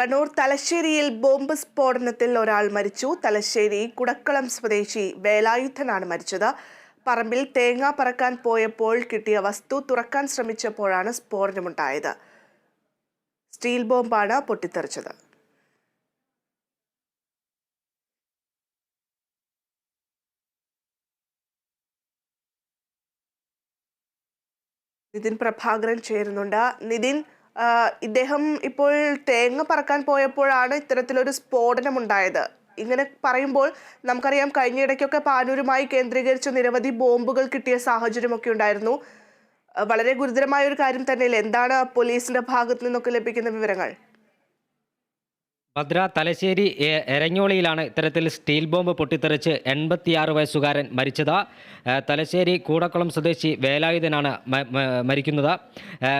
കണ്ണൂർ തലശ്ശേരിയിൽ ബോംബ് സ്ഫോടനത്തിൽ ഒരാൾ മരിച്ചു. തലശ്ശേരി കുടക്കളം സ്വദേശി വേലായുധനാണ് മരിച്ചത്. പറമ്പിൽ തേങ്ങ പറക്കാൻ പോയപ്പോൾ കിട്ടിയ വസ്തു തുറക്കാൻ ശ്രമിച്ചപ്പോഴാണ് സ്ഫോടനമുണ്ടായത്. സ്റ്റീൽ ബോംബാണ് പൊട്ടിത്തെറിച്ചത്. നിതിൻ പ്രഭാകരൻ ചേരുന്നുണ്ട്. നിതിൻ ഇദ്ദേഹം ഇപ്പോൾ തേങ്ങ പറക്കാൻ പോയപ്പോഴാണ് ഇത്തരത്തിലൊരു സ്ഫോടനം ഉണ്ടായത് ഇങ്ങനെ പറയുമ്പോൾ നമുക്കറിയാം കഴിഞ്ഞയിടയ്ക്കൊക്കെ പാനൂരുമായി കേന്ദ്രീകരിച്ച് നിരവധി ബോംബുകൾ കിട്ടിയ സാഹചര്യമൊക്കെ ഉണ്ടായിരുന്നു. വളരെ ഗുരുതരമായ ഒരു കാര്യം തന്നെയല്ലേ? എന്താണ് പോലീസിന്റെ ഭാഗത്തു നിന്നൊക്കെ ലഭിക്കുന്ന വിവരങ്ങൾ? ഭദ്ര തലശ്ശേരി എരഞ്ഞോളിയിലാണ് ഇത്തരത്തിൽ സ്റ്റീൽ ബോംബ് പൊട്ടിത്തെറിച്ച് എൺപത്തിയാറ് വയസ്സുകാരൻ മരിച്ചത്. തലശ്ശേരി കൂടക്കുളം സ്വദേശി വേലായുധനാണ് മരിക്കുന്നത്.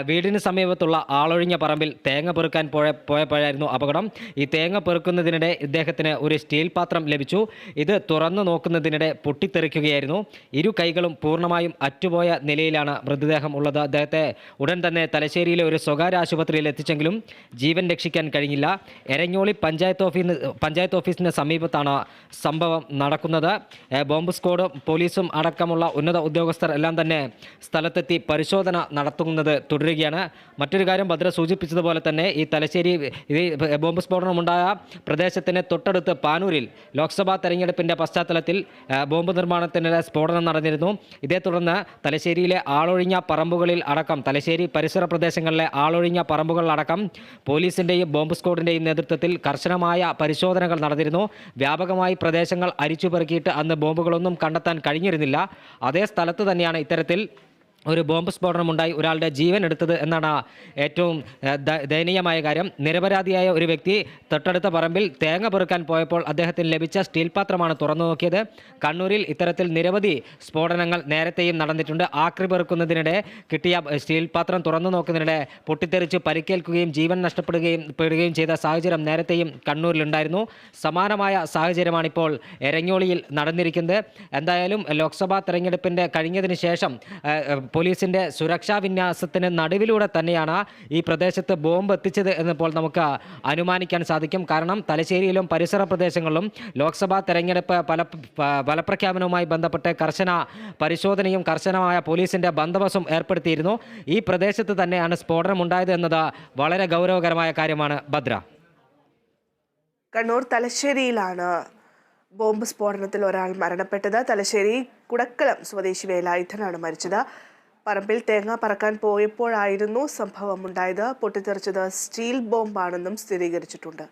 വീടിന് സമീപത്തുള്ള ആളൊഴിഞ്ഞ പറമ്പിൽ തേങ്ങ പെറുക്കാൻ പോയ പോയപ്പോഴായിരുന്നു അപകടം. ഈ തേങ്ങ പെറുക്കുന്നതിനിടെ ഇദ്ദേഹത്തിന് ഒരു സ്റ്റീൽ പാത്രം ലഭിച്ചു. ഇത് തുറന്നു നോക്കുന്നതിനിടെ പൊട്ടിത്തെറിക്കുകയായിരുന്നു. ഇരു കൈകളും പൂർണമായും അറ്റുപോയ നിലയിലാണ് മൃതദേഹം ഉള്ളത്. അദ്ദേഹത്തെ ഉടൻ തന്നെ തലശ്ശേരിയിലെ ഒരു സ്വകാര്യ ആശുപത്രിയിൽ എത്തിച്ചെങ്കിലും ജീവൻ രക്ഷിക്കാൻ കഴിഞ്ഞില്ല. എരഞ്ഞോളി പഞ്ചായത്ത് ഓഫീസിന് പഞ്ചായത്ത് ഓഫീസിന് സമീപത്താണ് സംഭവം നടക്കുന്നത്. ബോംബ് സ്ക്വാഡും പോലീസും അടക്കമുള്ള ഉന്നത ഉദ്യോഗസ്ഥർ എല്ലാം തന്നെ സ്ഥലത്തെത്തി പരിശോധന നടത്തുന്നത് തുടരുകയാണ്. മറ്റൊരു കാര്യം ഭദ്ര സൂചിപ്പിച്ചതുപോലെ തന്നെ ഈ തലശ്ശേരി ഇത് ബോംബ് സ്ഫോടനമുണ്ടായ പ്രദേശത്തിന് തൊട്ടടുത്ത് പാനൂരിൽ ലോക്സഭാ തെരഞ്ഞെടുപ്പിന്റെ പശ്ചാത്തലത്തിൽ ബോംബ് നിർമ്മാണത്തിനിടെ സ്ഫോടനം നടന്നിരുന്നു. ഇതേ തുടർന്ന് തലശ്ശേരിയിലെ ആളൊഴിഞ്ഞ പറമ്പുകളിൽ അടക്കം തലശ്ശേരി പരിസര പ്രദേശങ്ങളിലെ ആളൊഴിഞ്ഞ പറമ്പുകളിലടക്കം പോലീസിന്റെയും ബോംബ് സ്ക്വാഡിന്റെയും നേതൃത്വത്തിൽ കർശനമായ പരിശോധനകൾ നടന്നിരുന്നു. വ്യാപകമായി പ്രദേശങ്ങൾ അരിച്ചുപെറുക്കിയിട്ട് അന്ന് ബോംബുകളൊന്നും കണ്ടെത്താൻ കഴിഞ്ഞിരുന്നില്ല. അതേ സ്ഥലത്ത് തന്നെയാണ് ഇത്തരത്തിൽ ഒരു ബോംബ് സ്ഫോടനമുണ്ടായി ഒരാളുടെ ജീവൻ എടുത്തത് എന്നാണ് ഏറ്റവും ദയനീയമായ കാര്യം. നിരപരാധിയായ ഒരു വ്യക്തി തൊട്ടടുത്ത പറമ്പിൽ തേങ്ങ പെറുക്കാൻ പോയപ്പോൾ അദ്ദേഹത്തിന് ലഭിച്ച സ്റ്റീൽ പാത്രമാണ് തുറന്നു നോക്കിയത്. കണ്ണൂരിൽ ഇത്തരത്തിൽ നിരവധി സ്ഫോടനങ്ങൾ നേരത്തെയും നടന്നിട്ടുണ്ട്. ആക്രി പെറുക്കുന്നതിനിടെ കിട്ടിയ സ്റ്റീൽ പാത്രം തുറന്നു നോക്കുന്നതിനിടെ പൊട്ടിത്തെറിച്ച് പരിക്കേൽക്കുകയും ജീവൻ നഷ്ടപ്പെടുകയും പെടുകയും ചെയ്ത സാഹചര്യം നേരത്തെയും കണ്ണൂരിലുണ്ടായിരുന്നു. സമാനമായ സാഹചര്യമാണിപ്പോൾ എരഞ്ഞോളിയിൽ നടന്നിരിക്കുന്നത്. എന്തായാലും ലോക്സഭാ തെരഞ്ഞെടുപ്പിന്റെ കഴിഞ്ഞതിന് ശേഷം പോലീസിന്റെ സുരക്ഷാ വിന്യാസത്തിന് നടുവിലൂടെ തന്നെയാണ് ഈ പ്രദേശത്ത് ബോംബ് എത്തിച്ചത് എന്നിപ്പോൾ നമുക്ക് അനുമാനിക്കാൻ സാധിക്കും. കാരണം തലശ്ശേരിയിലും പരിസര പ്രദേശങ്ങളിലും ലോക്സഭാ തെരഞ്ഞെടുപ്പ് ഫല ഫലപ്രഖ്യാപനവുമായി ബന്ധപ്പെട്ട് കർശന പരിശോധനയും കർശനമായ പോലീസിന്റെ ബന്ദോബസ്തും ഏർപ്പെടുത്തിയിരുന്നു. ഈ പ്രദേശത്ത് തന്നെയാണ് സ്ഫോടനം ഉണ്ടായത് എന്നത് വളരെ ഗൗരവകരമായ കാര്യമാണ്. ഭദ്ര. കണ്ണൂർ തലശ്ശേരിയിലാണ് ബോംബ് സ്ഫോടനത്തിൽ ഒരാൾ മരണപ്പെട്ടത്. തലശ്ശേരി കുടക്കലം സ്വദേശി വേലായുധനാണ് മരിച്ചത്. പറമ്പിൽ തേങ്ങ പറക്കാൻ പോയപ്പോഴായിരുന്നു സംഭവം ഉണ്ടായത് പൊട്ടിത്തെറിച്ചത് സ്റ്റീൽ ബോംബാണെന്നും സ്ഥിരീകരിച്ചിട്ടുണ്ട്.